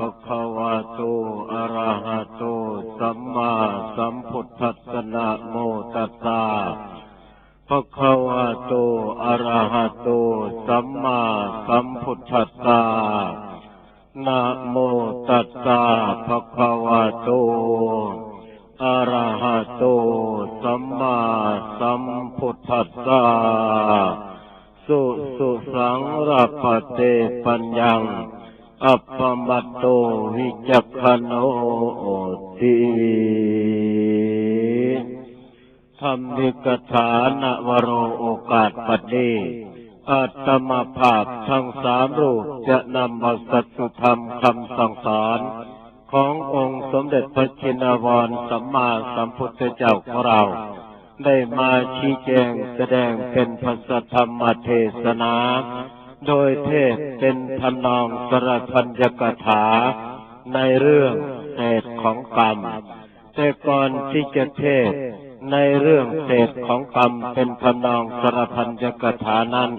ภควโตอะระหะโต สัมมาสัมพุทธัสสะนะโมตัสสะภควโตอะระหะโต สัมมาสัมพุทธัสสะนะโมตัสสะภควโตอะระหะโต สัมมาสัมพุทธัสสะสุสุสังรัปเตปัญญัง อัปปมัตโตวิจักขโนติธรรมิกถานวโรโอกาสปัดนี้อาตมาภาพทั้งสามรูปจะนำมาสัตุธรรมคำสั่งสอนขององค์สมเด็จพระชินวรสัมมาสัมพุทธเจ้าของเรา ได้มาชี้แจงแสดงเป็นภาษธรรมเทศนา โดยเทศเป็นทำนองสรพัญญกถา ในเรื่องเศษของกรรม แต่ก่อนที่จะเทศในเรื่องเศษของกรรมเป็นทำนองสรพัญญกถานั้น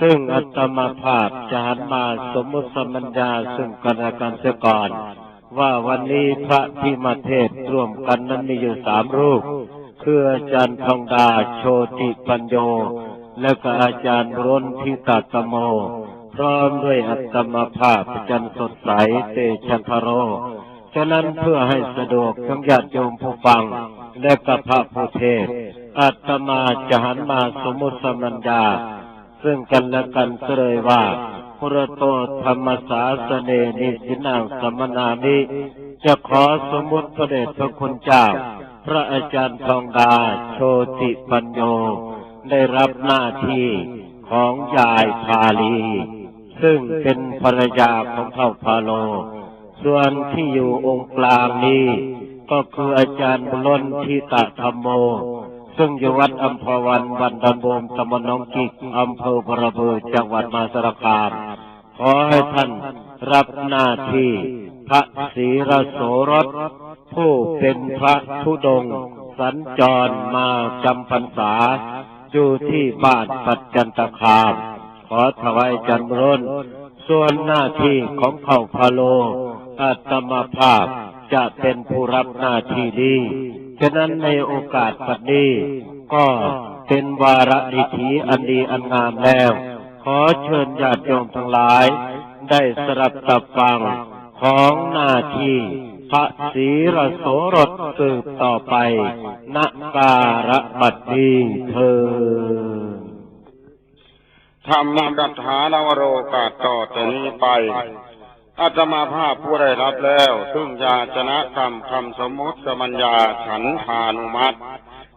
ซึ่งอัตมาภาพจะหันมาสมมุติสมัญญาซึ่งกันและกันเสียก่อน ว่าวันนี้พระที่มาเทศร่วมกันนั้นมีอยู่สามรูป คืออาจารย์ทองดาโชติปัญโย และก็อาจารย์ร้นทิตาตโม พร้อมด้วยอัตมาภาพจารย์สดใสเตชันทโร ฉะนั้นเพื่อให้สะดวกทั้งญาติโยมผู้ฟัง และก็พระผู้เทศอาตมาจะหันมาสมมุติสมัญญา ซึ่งกันและกันเสรยว่าพระโตธรรมสาสเนนิสินังสมนามิจะขอสมมุติพระเดชพระคุณเจ้า พระอาจารย์ทองดาโชติปัญโย ได้รับหน้าที่ของยายพาลี ซึ่งเป็นภรรยาของเท่าพาโล ส่วนที่อยู่องค์กลางนี้ ก็คืออาจารย์บุรนทิตะธรรมโม ซึ่งอยู่วัดอัมพวันวันดันโบมตำบลหนองกิกอำเภอประเบือจังหวัดมาสารคามขอให้ท่านรับหน้าที่พระศรีรโสรสผู้เป็นพระธุดงค์สัญจรมาจำพรรษา อยู่ที่บ้านปัจจันตคาม ขอถวายจันทร์ร้น ส่วนหน้าที่ของเขาพาโลอาตมาภาพจะเป็นผู้รับหน้าที่นี้ฉะนั้นในโอกาสปัจนี้ก็เป็นวาระดิถีอันดีอันงามแล้ว ขอเชิญญาติโยมทั้งหลาย ได้สรับตับฟังของหน้าที่ พระศรีรโสรสสืบต่อไปณการบัดนี้เธอธรรมดัฏฐานวโรกาสต่อแต่นี้ไปอาตมาภาพผู้ได้รับแล้ว ซึ่งยาชนะกรรมคำสมมุติสมัญญาฉันทานุมัติ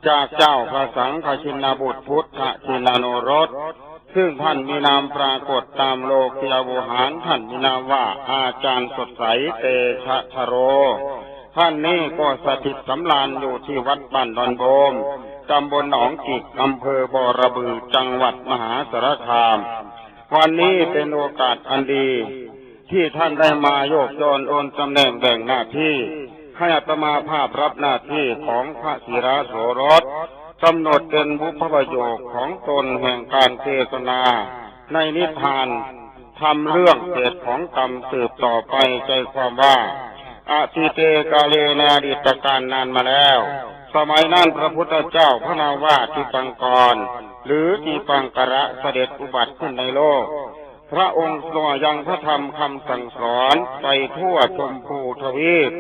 จากเจ้าพระสังฆชินบุตรพุทธชินโนรส ซึ่งท่านมีนามปรากฏตามโลกียบุหารท่านมีนามว่าอาจารย์สดใสเตชะทโร ท่านนี้ก็สถิตสำราญอยู่ที่วัดบ้านดอนโบมตำบลหนองกิกอำเภอบอระบือจังหวัดมหาสารคาม วันนี้เป็นโอกาสอันดี ที่ท่านได้มาโยกโยนโอนตำแหน่งแบ่งหน้าที่ให้อัตมาภาพรับหน้าที่ของพระศิราโสรส กำหนดเป็นบุพประโยคของตนแห่งการเทศนา ในนิทานทำเรื่องเศษของกรรมสืบต่อไปใจความว่าอาทิเตกาเลนาดิตการนานมาแล้ว สมัยนั้นพระพุทธเจ้าพระนาว่าทิปังกร หรือทิปังกระเสด็จอุบัติขึ้นในโลก พระองค์ทรงยังพระธรรมคำสั่งสอนไปทั่วชมพูทวีป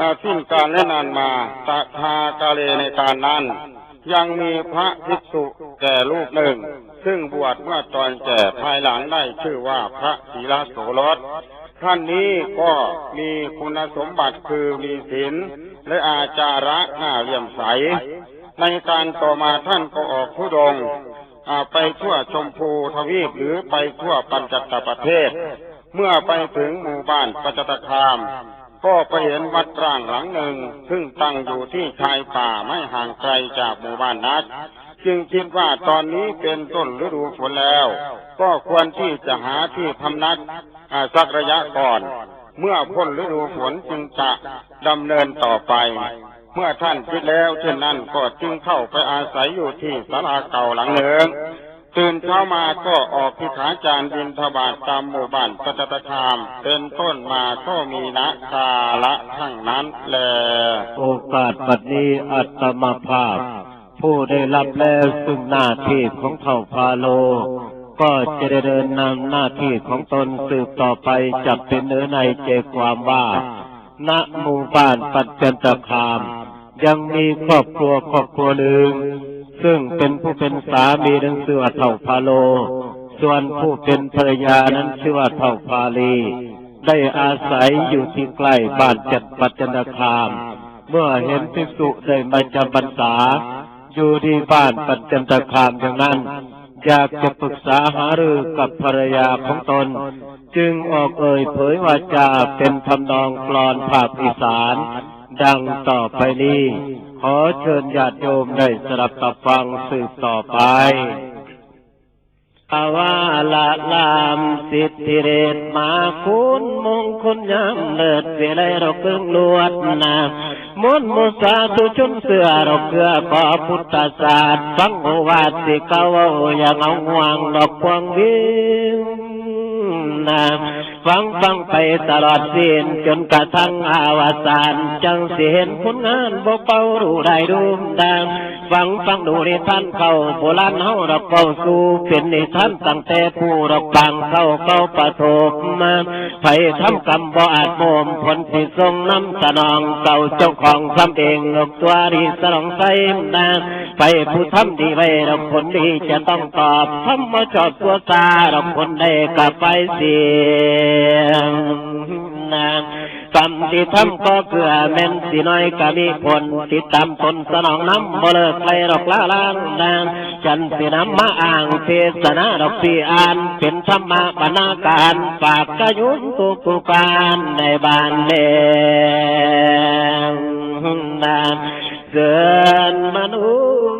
อาสิ้นการและนานมาตถากาเลในการนั้น ยังมีพระภิกษุแก่รูปหนึ่ง ซึ่งบวชเมื่อตอนแก่ภายหลังได้ชื่อว่าพระศีลโสรสท่านนี้ก็มีคุณสมบัติคือมีศีลและอาจาระหน้าเลี่ยมใส ในการต่อมาท่านก็ออกทุดงไปทั่วชมพูทวีปหรือไปทั่วปัญจตประเทศ เมื่อไปถึงหมู่บ้านปัจจตคาม ก็ไปเห็นวัดร้างหลังหนึ่ง ซึ่งตั้งอยู่ที่ชายป่าไม่ห่างไกลจากหมู่บ้านนักจึงคิดว่าตอนนี้เป็นต้นฤดูฝนแล้ว ก็ควรที่จะหาที่พำนักสักระยะก่อน เมื่อพ้นฤดูฝนจึงจะดำเนินต่อไป เมื่อท่านคิดแล้วเช่นนั้นก็จึงเข้าไปอาศัยอยู่ที่ศาลาเก่าหลังหนึ่ง ตื่นเช้ามาก็ออกพิขาจารบินทบาทตามหมู่บ้านปัจจตคาม เป็นต้นมาก็มีนะกาละทั้งนั้นแล โอกาสปัดนี้อัตมาภาพ ผู้ได้รับแล้วซึ่งหน้าที่ของเผ่าพาโล ก็จะได้เดินนำหน้าที่ของตนสืบต่อไปจับเป็นเนื้อในเจความว่าณหมู่บ้านปัจจันตคาม ยังมีครอบครัวครอบครัวหนึ่ง ซึ่งเป็นผู้เป็นสามีนั้นชื่อว่าเผ่าพาโล ส่วนผู้เป็นภรรยานั้นชื่อว่าเผ่าพาลี ได้อาศัยอยู่ที่ใกล้บ้านจัดปัจจนตคาม เมื่อเห็นภิกษุได้มาจำพรรษา อยู่ที่บ้านปัจจนตคามอย่างนั้นอยากจะปรึกษาหารือกับภรรยาของตน จึงออกเอ่ยเผยวาจาเป็นทำนองกลอนภาคอีสาน ดังต่อไปนี้ ขอเชิญญาติโยมได้สดับตับฟังสืบต่อไปอาวาละลามสิทธิเรศมาคุณมงคลยามเลิศเวลัยเราเพิ่งลวดนามนมุสาธุชนเสือเราเกลือขอพุทธศาสตร์ฟังโอวาสิเกาอย่างเอาห่วงดอกพวงวิงนา ฟังฟังไปตลอดสิ้นจนกระทั่งอาวสานจังสิเห็นผลงานบ่เป่ารู้ได้ดูดัง ฟังฟังดูในท่านเข้าโบราณเฮาดอกเป่าสู่เป็นในท่านตั้งแต่ผู้ดอกปังเข้าเก้าประโทบมาไผทำกรรมบ่อาจโมมผลที่ทรงน้ำสนองเก่าเจ้าของทำเองดอกตัวดีสนองใส่นาไปผู้ทำดีไว้ดอกผลดีจะต้องตอบทำมาจอดตัวตาดอกผลได้กลับไปเสียงนาง กรรมที่ทำก็เกลือแม่นสิน้อยก็มีผลติดตามตนสนองน้ำบ่เลิกไปดอกละล้างนางจันสิน้ำมาอ่างเทศนาดอกสีอ่านเป็นธรรมะบรรณาการฝากกระยุนตุกุการในบ้านเมืองนางเกินมนุษย์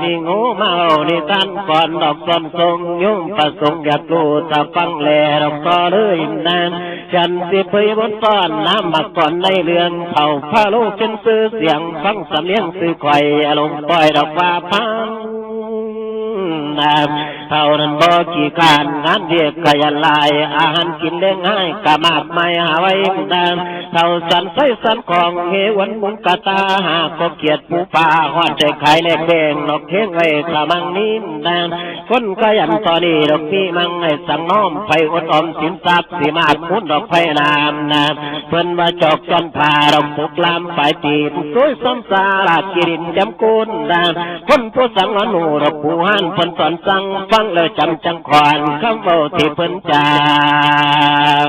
บัดนี้งูเมานี่ท่านก่อนดอกต้นทรงยุ่งประสงค์อยากรู้ถ้าฟังแลดอกก็เลยนานฉันสิเผยบนต้อนน้ำมาก่อนในเรื่องเผ่าพาลูกเป็นซื้อเสียงฟังสำเนียงซื้อไข่ลงปล่อยดอกว่าพังน้ำ เท่านั้นบ่กี่การงานเรียกขยันลาย อาหารกินได้ง่ายกะมากไม่หาไว้ดามเท่าสันใส่สันของเฮวันมุนกะตาหากก็เกียดผู้ป่าหอดใจขายแลกแบ่งดอกเท่งไว้กะมังนี้ดามคนขยันตอนนี้ดอกนี้มังให้สังน้อมไปอดอมสินทรัพย์สีมาดมุนดอกไผ่นามนาเพิ่นว่าจอกจนพาดอกปุกลามฝ่ายตีนสวยสมสารากิรินจำกุนดามคนผู้สังอนุดอกผู้หันเพิ่นสอนสั่งฟังเลยจำจังขวานคำเบาที่เพิ่นจาง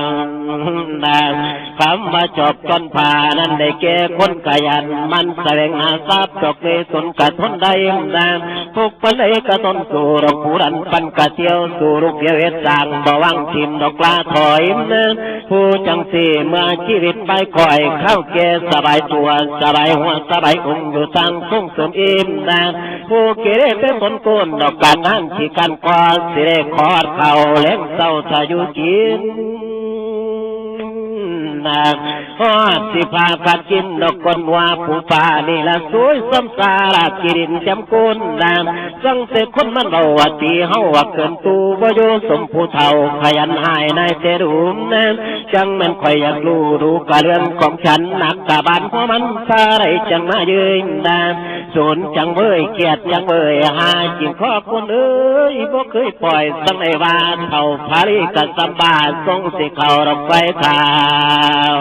นางคำว่าจบจนผ่านั้นได้แก่คนขยัน มันแสวงหาทรัพย์จกในสนกะทนได้นางพวกปนเลยกะทนสู่รบผู้รันปันกะเที่ยวสู่ลูกเยวเฮ็ดสางบ่วังทิมดอกลาถอยนะผู้จังสีเมื่อชีวิตไปคอยเข้าแก่สบายตัวสบายหัวสบายองอยู่ทางส่งสมอิ่มนางผู้เกเรเป็นคนโกนดอกการนั้นที่กันกว่าสิได้ขอดเข่าเล็กเศร้าทายุกิน นาพอดสิพากัดกินดอกกนว่าผู้ป่านี่ละสวยสมสารากิรินจำกุนนามสังเสคนมันเบาว่าตีเฮาว่าเกินตูบ่โยสมผู้เฒ่าขยันหายในเจรูมนามจังแมันข่อยอยากรู้รู้กะเรื่องของฉันหนักกะบานเพราะมันสาไรจังมายืนนามสนจังเว้ยเกียดจังเว้ยหาจิงข้อคนเอ้ยบ่เคยปล่อยสังไอวาเท่าพาริกะสัมบาททรงสิเข้ารับไฟทางาว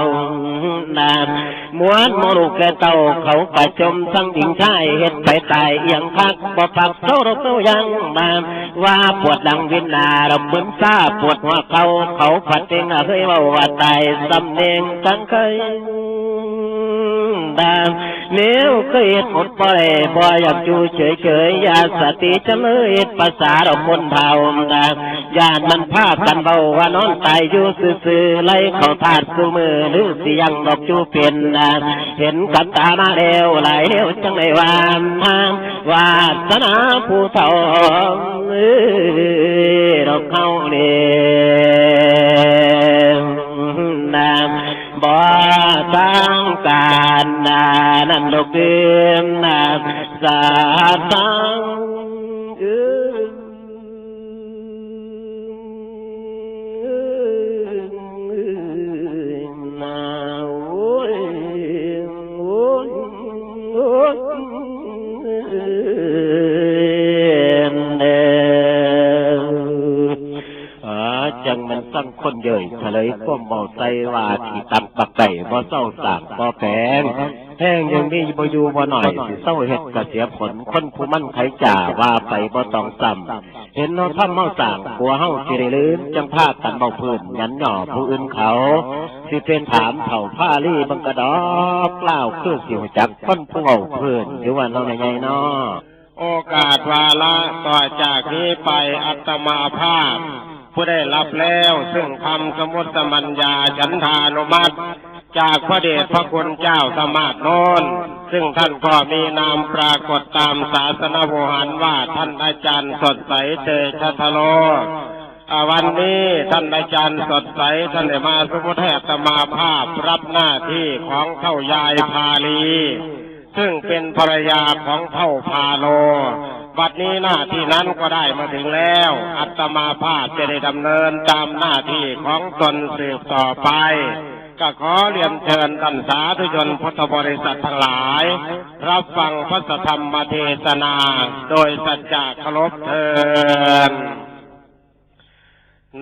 ดามมวนโมลุกแกเต่าเขากระจมทั้งหญิงชายเห็ดไปตายเอียงคักบ่ปักเท่าเราเท่ายังมามว่าปวดดังวินนาเราเหมือนซาปวดหัวเขาเขาผัดเองเคยว่าว่าตายสำเนียงจังเคย ดามนิ้วเคยขดหมดบ่ได้บ่อยากอยู่เฉยเฉยยาสติจะเลยภาษาเราคนเฒ่าดามญาติมันพากันเบาว่านอนตายอยู่ซื่อๆไล่เขาทาดคู่มือหรือสิยังดอกจูเป็นดามเห็นกับตามาแล้วไหลเดียวจังได้วามทางวาสนาผู้เฒ่าเอ้ยดอกเขาเนี่ยนา มบ่ตั้งการนานันดอกเดนาสาตังเออจังมันตั้งคนเย่ยเฉลยก้มเบาใจว่า ตับปักไก่บ่เศร้าสางบ่แพงแห้งยังมีบ่อยู่บ่หน่อยสิเศร้าเฮ็ดก็เสียผลคนผู้มั่นไขจ่าว่าไปบ่ต้องซ้ำเห็นเฮาทำเฮาสางกลัวเฮาสิได้ลืมจังพากันเบาพื้นยันหย่อผู้อื่นเขาสิเป็นถามเถ่าผ้าลี่บังกระดอกกล่าวคือสิวจักคนผู้เอาพื้นหรือว่าน้องใหญ่ๆน้อโอกาสวาระต่อจากนี้ไปอัตมาภาพ ผู้ได้รับแล้วซึ่งคำสมุตสมัญญาฉันทานุมัติ จากพระเดชพระคุณเจ้าสมาตรโนนซึ่งท่านก็มีนามปรากฏตามศาสนโวหารว่าท่านอาจารย์สดใสเตชะทะโลวันนี้ท่านอาจารย์สดใสท่านได้มาสมุทแทตมาภาพรับหน้าที่ของเท่ายายพาลี ซึ่งเป็นภรรยาของเท่าพาโล บัดนี้หน้าที่นั้นก็ได้มาถึงแล้ว อัตมาภาพจะได้ดำเนินตามหน้าที่ของตนสืบต่อไป ก็ขอเรียนเชิญท่านสาธุชนพุทธบริษัททั้งหลาย รับฟังพระธรรมเทศนา โดยสัจจะเคารพเทิน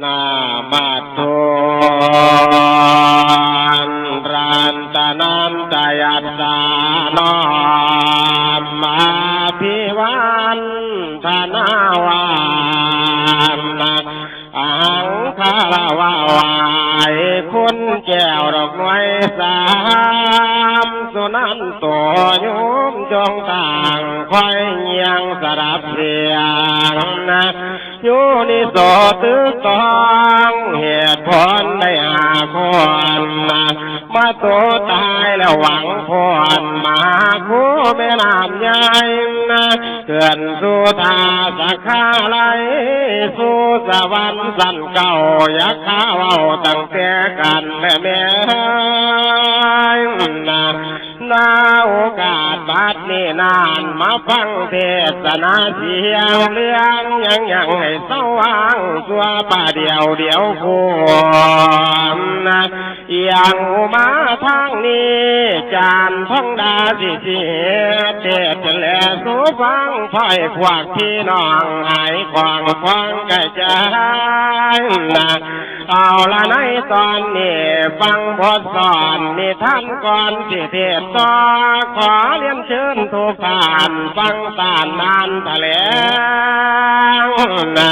นามาโตนรันตานันตยัสสานอม มาพิวันธนาวานอังคารวาวายคุณแก้วดอกไม้สามสุนันตัวยุมจงต่างคอยเงียงสดับเสียงนะ อยู่ในโสตึกตองเหตุผลได้หาคนนะมาตัวตายแล้วหวังพรมาคู่แม่น้ำใหญ่นะเกินสู่ทาสักขาไหลสู่สวรรค์สันเก่าอยากข้าวเอาตั้งแต่กันและแม่ นาโอกาสบัดนี้นานมาฟังเทศนาเสียงเรื่องยังยังให้สว่างสัวป่าเดียวเดียวควนะอย่างมาทางนี้จานท่องดาสิเสียเทศแลสูฟังพ่อยควักพี่น้องหายควางฟังกระจายนะ เอาละในตอนนี้ฟังบทสอนนี่ท่านก่อนสิเทศต่อขอเรียนเชิญทุกท่านฟังตานนานทะเลงนะ